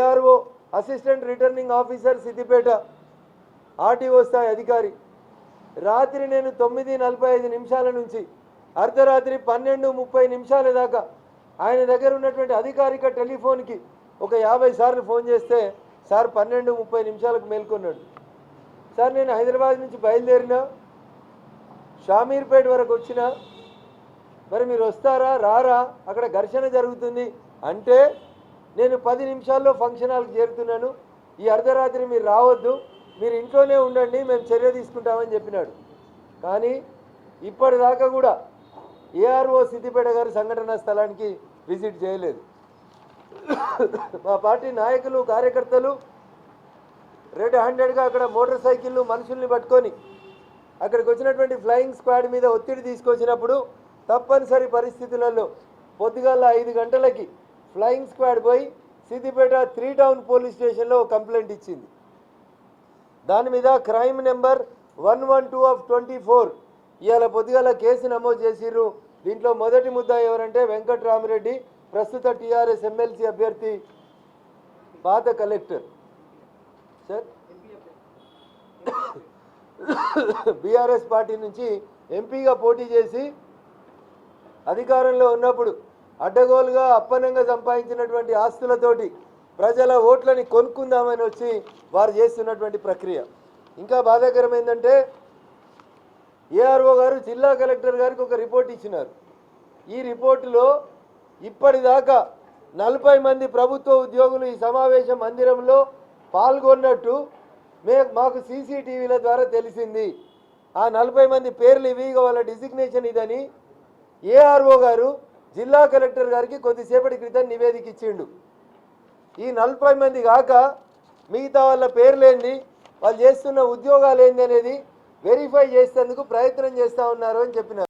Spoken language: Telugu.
ARO assistant returning officer Siddipet RTO స్థాయి అధికారి. రాత్రి నేను తొమ్మిది నలభై ఐదు నిమిషాల నుంచి అర్ధరాత్రి పన్నెండు ముప్పై నిమిషాల దాకా ఆయన దగ్గర ఉన్నటువంటి అధికారిక టెలిఫోన్కి ఒక యాభై సార్లు ఫోన్ చేస్తే సార్ పన్నెండు ముప్పై నిమిషాలకు మేల్కొన్నాడు. సార్ నేను హైదరాబాద్ నుంచి బయలుదేరినా? షామీర్పేట వరకు వచ్చిన? మరి మీరు వస్తారా? రారా? అక్కడ ఘర్షణ జరుగుతుంది. అంటే నేను పది నిమిషాల్లో ఫంక్షన్ హాల్కి చేరుతున్నాను. ఈ అర్ధరాత్రి మీరు రావద్దు. మీరు ఇంట్లోనే ఉండండి మేము చర్య తీసుకుంటామని చెప్పినాడు. కానీ ఇప్పటిదాకా కూడా ఏఆర్ఓ సిద్దిపేట గారి సంఘటనా స్థలానికి విజిట్ చేయలేదు. మా పార్టీ నాయకులు కార్యకర్తలు రెడ్ హ్యాండెడ్గా అక్కడ మోటార్ సైకిళ్ళు మనుషుల్ని పట్టుకొని అక్కడికి వచ్చినటువంటి ఫ్లయింగ్ స్క్వాడ్ మీద ఒత్తిడి తీసుకొచ్చినప్పుడు తప్పనిసరి పరిస్థితులలో పొద్దుగాల ఐదు గంటలకి ఫ్లయింగ్ స్క్వాడ్ పోయి సిద్దిపేట త్రీ టౌన్ పోలీస్ స్టేషన్లో ఒక కంప్లైంట్ ఇచ్చింది. దాని మీద crime number one one two of twenty four. ఇవాళ పొద్దుగాల కేసు నమోదు చేసిర్రు. దీంట్లో మొదటి ముద్ద ఎవరంటే వెంకట్రామిరెడ్డి ప్రస్తుత టీఆర్ఎస్ ఎమ్మెల్సీ అభ్యర్థి పాత కలెక్టర్. సార్? బీఆర్ఎస్ పార్టీ నుంచి ఎంపీగా పోటీ చేసి అధికారంలో ఉన్నప్పుడు అడ్డగోలుగా అప్పనంగా సంపాదించినటువంటి ఆస్తులతోటి ప్రజల ఓట్లని కొనుక్కుందామని వచ్చి వారు చేస్తున్నటువంటి ప్రక్రియ. ఇంకా బాధాకరం ఏంటంటే ఏఆర్ఓ గారు జిల్లా కలెక్టర్ గారికి ఒక రిపోర్ట్ ఇచ్చినారు. ఈ రిపోర్టులో ఇప్పటిదాకా నలభై మంది ప్రభుత్వ ఉద్యోగులు ఈ సమావేశ మందిరంలో పాల్గొన్నట్టు మే మాకు సీసీటీవీల ద్వారా తెలిసింది. ఆ నలభై మంది పేర్లు ఇవి వాళ్ళ డిజిగ్నేషన్ ఇదని ఏఆర్ఓ గారు జిల్లా కలెక్టర్ గారికి కొద్దిసేపటి క్రితం నివేదిక ఇచ్చిండు. ఈ నలభై మంది కాక మిగతా వాళ్ళ పేర్లేంది వాళ్ళు చేస్తున్న ఉద్యోగాలు ఏంది అనేది వెరిఫై చేసేందుకు ప్రయత్నం చేస్తూ ఉన్నారు అని చెప్పినారు